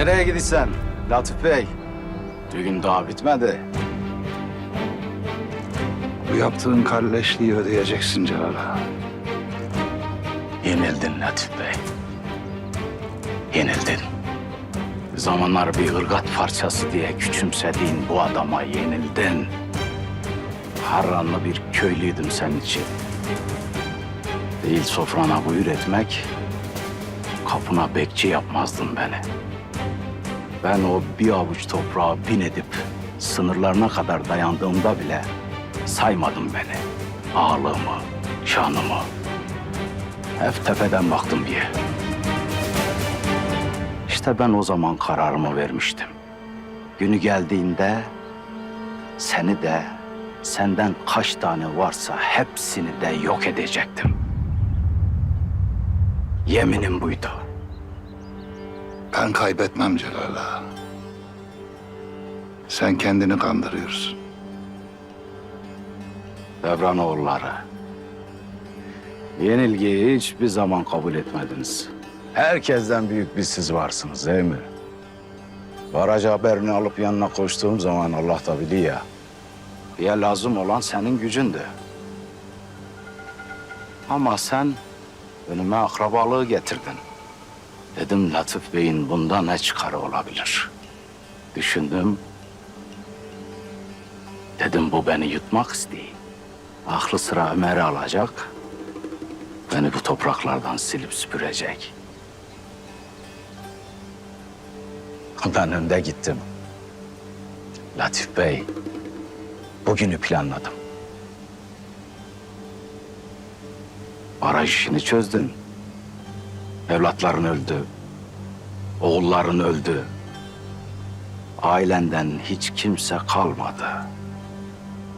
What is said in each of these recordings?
Nereye gidiyorsun Latif Bey? Düğün daha bitmedi. Bu yaptığın kalleşliği ödeyeceksin Celal Ağa. Yenildin Latif Bey. Yenildin. Zamanlar bir ırgat parçası diye küçümsediğin bu adama yenildin. Harranlı bir köylüydüm senin için. Değil sofrana buyur etmek, kapına bekçi yapmazdın beni. Ben o bir avuç toprağa bin edip sınırlarına kadar dayandığımda bile saymadın beni. Ağlığımı, şanımı. Hep tepeden baktım diye. İşte ben o zaman kararımı vermiştim. Günü geldiğinde seni de senden kaç tane varsa hepsini de yok edecektim. Yeminim buydu. Ben kaybetmem Celal Ağa. Sen kendini kandırıyorsun. Devranoğulları. Yenilgiyi hiçbir zaman kabul etmediniz. Herkesten büyük bir siz varsınız değil mi? Baraj haberini alıp yanına koştuğum zaman Allah da biliyor ya. Ya lazım olan senin gücündü. Ama sen önüme akrabalığı getirdin. Dedim Latif Bey'in bunda ne çıkarı olabilir? Düşündüm. Dedim bu beni yutmak istiyor. Aklı sıra Ömer'i alacak. Beni bu topraklardan silip süpürecek. Ben önde gittim. Latif Bey, bugünü planladım. Baraj işini çözdün. Evlatların öldü. Oğulların öldü. Ailenden hiç kimse kalmadı.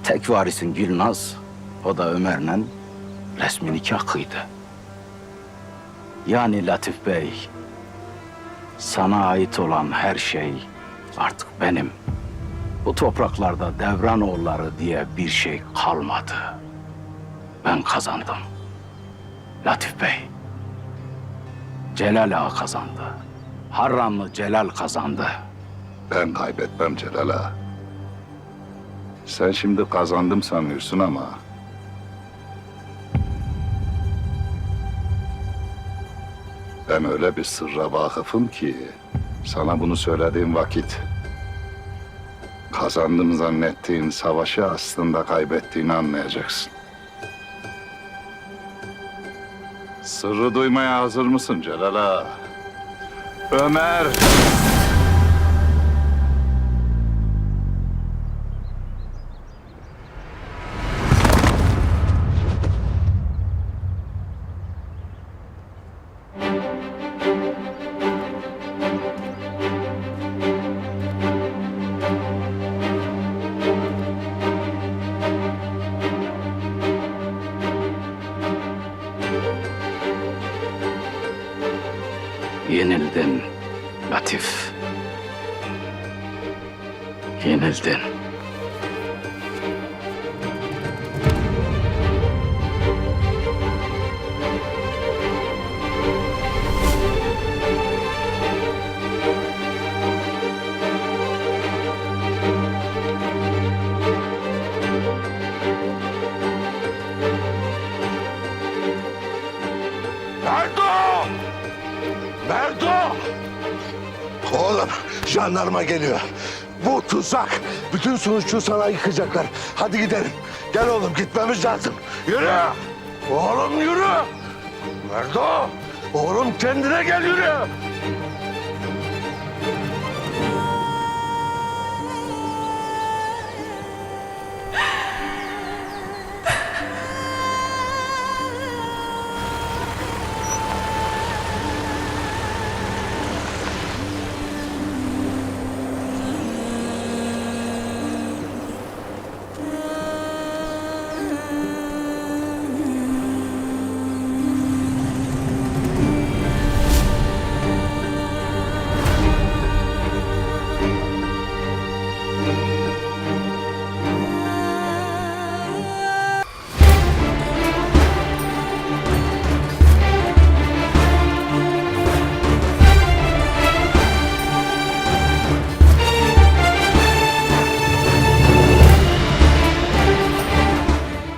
Tek varisin Gülnaz, o da Ömer'le resmi nikah kıydı. Yani Latif Bey, sana ait olan her şey artık benim. Bu topraklarda devran oğulları diye bir şey kalmadı. Ben kazandım. Latif Bey. Celal Ağa kazandı. Harranlı Celal kazandı. Ben kaybetmem Celal Ağa. Sen şimdi kazandım sanıyorsun ama... Ben öyle bir sırra vakıfım ki... Sana bunu söylediğim vakit... Kazandım zannettiğin savaşı aslında kaybettiğini anlayacaksın. Sırrı duymaya hazır mısın Celal Ağa? Ömer! Yenildin Latif. Yenildin. Merdo! Oğlum jandarma geliyor. Bu tuzak. Bütün sonuççu sana yıkacaklar. Hadi gidelim. Gel oğlum gitmemiz lazım. Yürü. Oğlum yürü. Merdo! Oğlum kendine gel yürü.